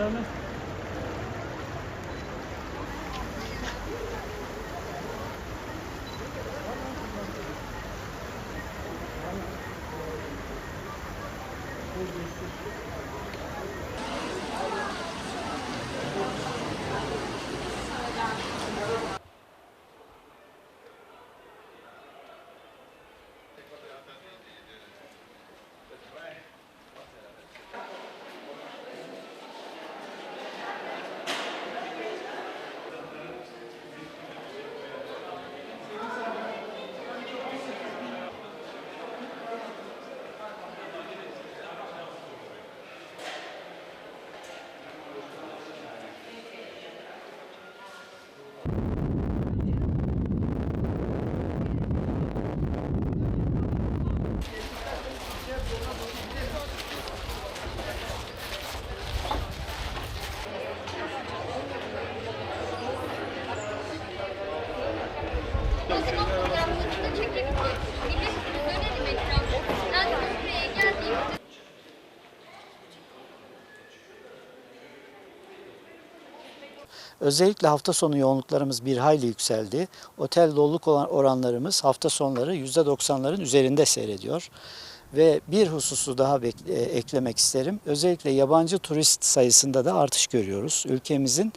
Zahmet. O Özellikle hafta sonu yoğunluklarımız bir hayli yükseldi. Otel doluluk oranlarımız hafta sonları %90'ların üzerinde seyrediyor. Ve bir hususu daha e, eklemek isterim. Özellikle yabancı turist sayısında da artış görüyoruz. Ülkemizin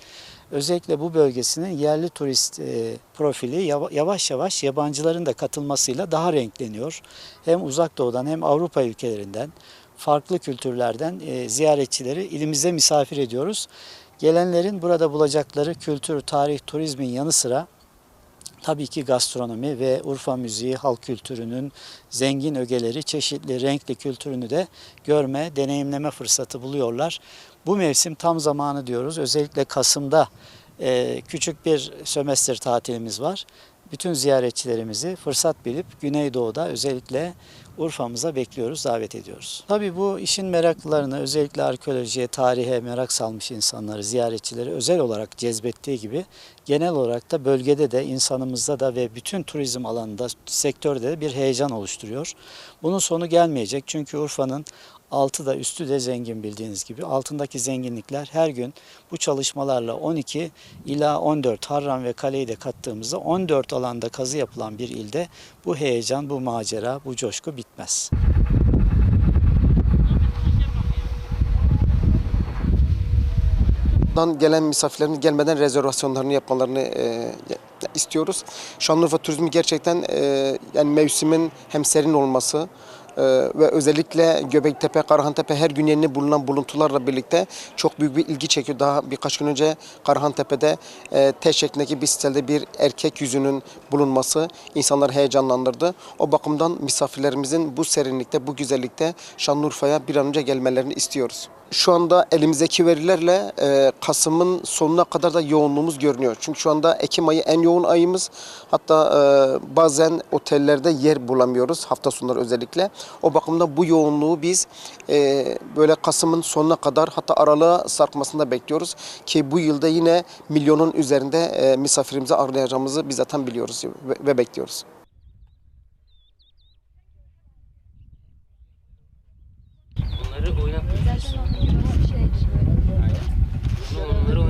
özellikle bu bölgesinin yerli turist e, profili yava- yavaş yavaş yabancıların da katılmasıyla daha renkleniyor. Hem uzak doğudan hem Avrupa ülkelerinden farklı kültürlerden e, ziyaretçileri ilimize misafir ediyoruz. Gelenlerin burada bulacakları kültür, tarih, turizmin yanı sıra tabii ki gastronomi ve Urfa müziği, halk kültürünün zengin ögeleri, çeşitli renkli kültürünü de görme, deneyimleme fırsatı buluyorlar. Bu mevsim tam zamanı diyoruz. Özellikle Kasım'da e, küçük bir sömestr tatilimiz var. Bütün ziyaretçilerimizi fırsat bilip Güneydoğu'da özellikle Urfa'mıza bekliyoruz, davet ediyoruz. Tabii bu işin meraklılarını özellikle arkeolojiye, tarihe merak salmış insanları, ziyaretçileri özel olarak cezbettiği gibi genel olarak da bölgede de insanımızda da ve bütün turizm alanında, sektörde de bir heyecan oluşturuyor. Bunun sonu gelmeyecek çünkü Urfa'nın altı da üstü de zengin bildiğiniz gibi. Altındaki zenginlikler her gün bu çalışmalarla 12 ila 14 Harran ve Kale'yi de kattığımızda 14 alanda kazı yapılan bir ilde bu heyecan, bu macera, bu coşku bitmez. Gelen misafirlerin gelmeden rezervasyonlarını yapmalarını e, istiyoruz. Şanlıurfa turizmi gerçekten e, yani mevsimin hem serin olması e, ve özellikle Göbektepe, Karahantepe her gün yeni bulunan buluntularla birlikte çok büyük bir ilgi çekiyor. Daha birkaç gün önce Karahantepe'de e, T şeklindeki bir stelde bir erkek yüzünün bulunması insanları heyecanlandırdı. O bakımdan misafirlerimizin bu serinlikte, bu güzellikte Şanlıurfa'ya bir an önce gelmelerini istiyoruz. Şu anda elimizdeki verilerle e, Kasım'ın sonuna kadar da yoğunluğumuz görünüyor. Çünkü şu anda Ekim ayı en yoğun ayımız. Hatta e, bazen otellerde yer bulamıyoruz hafta sonları özellikle. O bakımdan bu yoğunluğu biz e, böyle Kasım'ın sonuna kadar hatta aralığa sarkmasını da bekliyoruz. Ki bu yılda yine milyonun üzerinde e, misafirimizi ağırlayacağımızı biz zaten biliyoruz ve, ve bekliyoruz. Ruh oyna.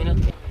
Zaten